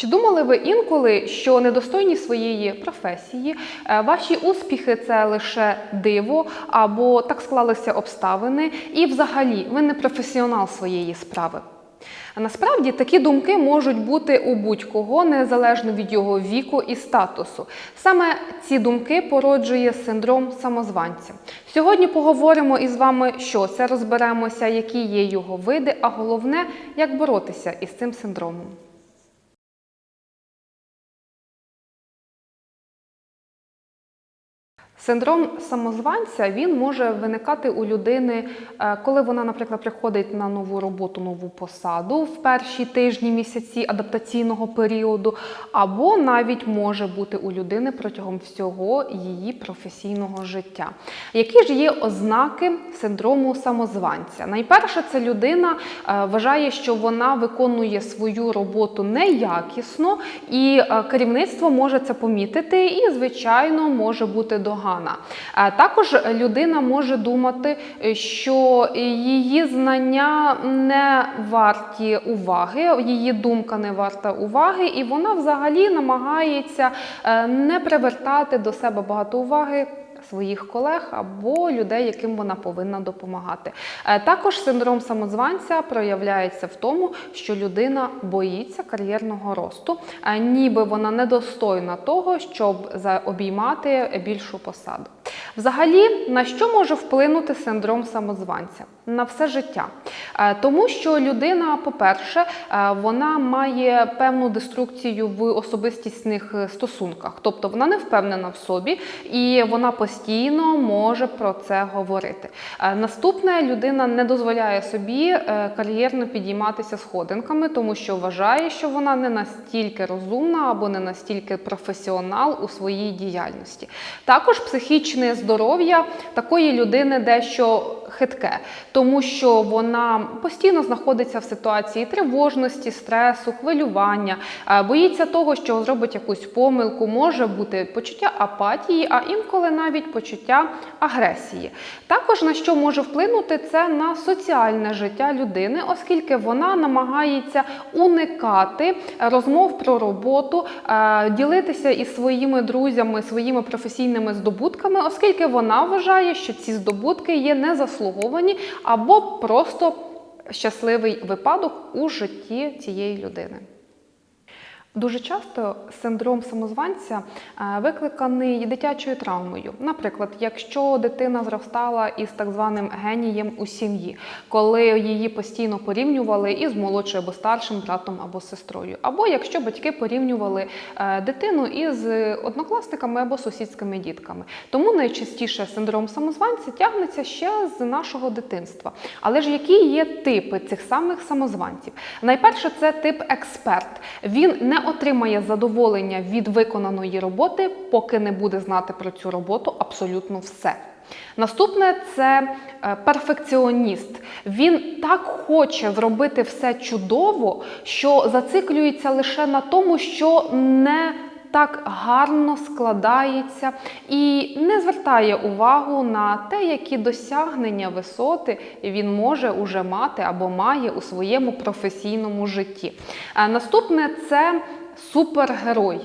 Чи думали ви інколи, що недостойні своєї професії, е, ваші успіхи це лише диво або так склалися обставини, і взагалі ви не професіонал своєї справи? А Насправді такі думки можуть бути у будь-кого незалежно від його віку і статусу. Саме ці думки породжує синдром самозванця. Сьогодні поговоримо із вами, що це розберемося, які є його види, а головне, як боротися із цим синдромом. Синдром самозванця він може виникати у людини, е, коли вона, наприклад, приходить на нову роботу, нову посаду в перші тижні місяці адаптаційного періоду, або навіть може бути у людини протягом всього її професійного життя. Які ж є ознаки синдрому самозванця? Найперше, це людина е, вважає, що вона виконує свою роботу неякісно, і е, керівництво може це помітити, і, звичайно, може бути догана. Е, Також людина може думати, що її знання не варті уваги, її думка не варта уваги, і вона взагалі намагається е, не привертати до себе багато уваги. Своїх колег або людей, яким вона повинна допомагати. Е, Також синдром самозванця проявляється в тому, що людина боїться кар'єрного росту, е, ніби вона недостойна того, щоб обіймати більшу посаду. Взагалі, на що може вплинути синдром самозванця? На все життя. Е, Тому що людина, по-перше, е, вона має певну деструкцію в особистісних стосунках, тобто вона не впевнена в собі і вона постійно може про це говорити. Е, Наступне людина не дозволяє собі кар'єрно підійматися сходинками, тому що вважає, що вона не настільки розумна або не настільки професіонал у своїй діяльності. Також психічне здоров'я такої людини дещо хитке, тому що вона постійно знаходиться в ситуації тривожності, стресу, хвилювання, боїться того, що зробить якусь помилку, може бути почуття апатії, а інколи навіть почуття агресії. Також на що може вплинути це на соціальне життя людини, оскільки вона намагається уникати розмов про роботу, е, ділитися із своїми друзями, своїми професійними здобутками, оскільки вона вважає, що ці здобутки є незаслуговані або просто щасливий випадок у житті цієї людини. Дуже часто синдром самозванця е, викликаний дитячою травмою. Наприклад, якщо дитина зростала із так званим генієм у сім'ї, коли її постійно порівнювали із молодшим або старшим братом або сестрою, або якщо батьки порівнювали е, дитину із однокласниками або сусідськими дітками. Тому найчастіше синдром самозванця тягнеться ще з нашого дитинства. Але ж які є типи цих самих самозванців? Найперше, це тип експерт. Він не отримає задоволення від виконаної роботи, поки не буде знати про цю роботу абсолютно все. Наступне це е, перфекціоніст. Він так хоче зробити все чудово, що зациклюється лише на тому, що не так гарно складається і не звертає увагу на те, які досягнення висоти він може уже мати або має у своєму професійному житті. Е, Наступне це супергерой.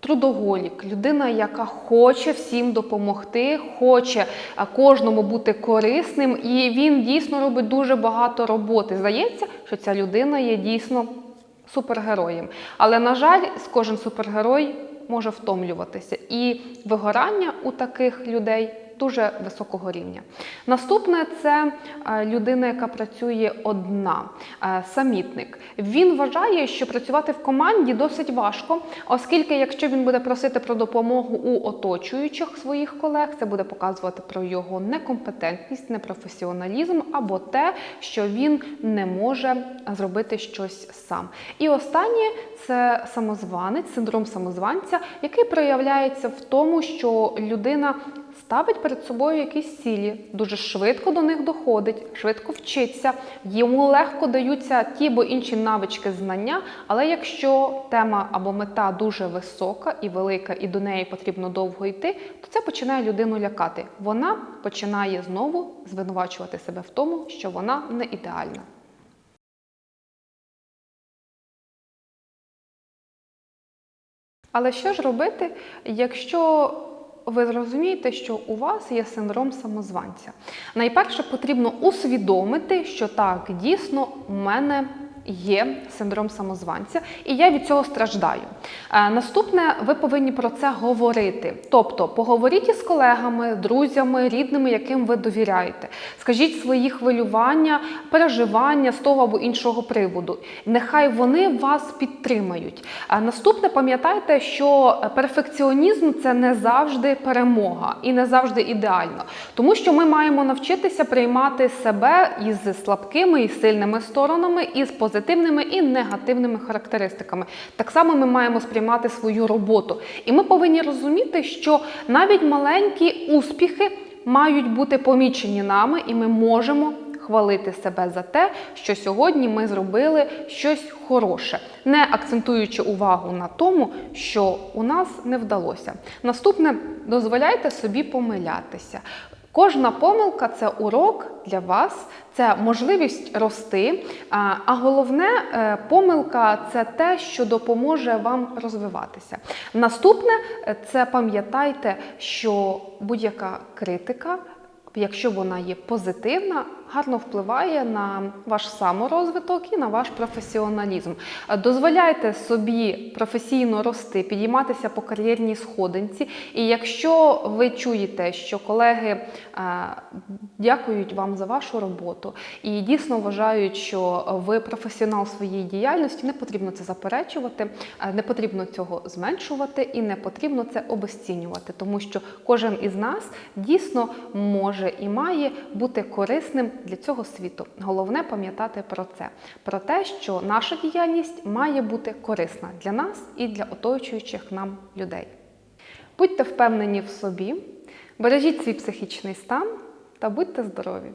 Трудоголік, людина, яка хоче всім допомогти, хоче кожному бути корисним, і він дійсно робить дуже багато роботи. Здається, що ця людина є дійсно супергероєм. Але, на жаль, кожен супергерой може втомлюватися. І вигорання у таких людей дуже високого рівня. Наступне це е, людина, яка працює одна, е, самітник. Він вважає, що працювати в команді досить важко, оскільки, якщо він буде просити про допомогу у оточуючих своїх колег, це буде показувати про його некомпетентність, непрофесіоналізм або те, що він не може зробити щось сам. І останнє це самозванець, синдром самозванця, який проявляється в тому, що людина ставить перед собою якісь цілі, дуже швидко до них доходить, швидко вчиться, йому легко даються ті або інші навички знання. Але якщо тема або мета дуже висока і велика, і до неї потрібно довго йти, то це починає людину лякати. Вона починає знову звинувачувати себе в тому, що вона не ідеальна. Але що ж робити, якщо ви зрозумієте, що у вас є синдром самозванця? Найперше потрібно усвідомити, що так, дійсно, у мене є синдром самозванця, і я від цього страждаю. Е, Наступне, ви повинні про це говорити. Тобто, поговоріть із колегами, друзями, рідними, яким ви довіряєте. Скажіть свої хвилювання, переживання з того або іншого приводу. Нехай вони вас підтримають. А наступне, пам'ятайте, що перфекціонізм це не завжди перемога і не завжди ідеально, тому що ми маємо навчитися приймати себе із слабкими і сильними сторонами, і з позитивними і негативними характеристиками. Так само ми маємо сприймати свою роботу. І ми повинні розуміти, що навіть маленькі успіхи мають бути помічені нами, і ми можемо хвалити себе за те, що сьогодні ми зробили щось хороше, не акцентуючи увагу на тому, що у нас не вдалося. Наступне дозволяйте собі помилятися. Кожна помилка це урок для вас, це можливість рости. А головне, е, помилка це те, що допоможе вам розвиватися. Наступне е, це пам'ятайте, що будь-яка критика. Якщо вона є позитивна, гарно впливає на ваш саморозвиток і на ваш професіоналізм. Дозволяйте собі професійно рости, підійматися по кар'єрній сходинці. І якщо ви чуєте, що колеги е, дякують вам за вашу роботу і дійсно вважають, що ви професіонал своєї діяльності, не потрібно це заперечувати, е, не потрібно цього зменшувати і не потрібно це обесцінювати, тому що кожен із нас дійсно може і має бути корисним для цього світу. Головне пам'ятати про це, про те, що наша діяльність має бути корисна для нас і для оточуючих нам людей. Будьте впевнені в собі, бережіть свій психічний стан та будьте здорові!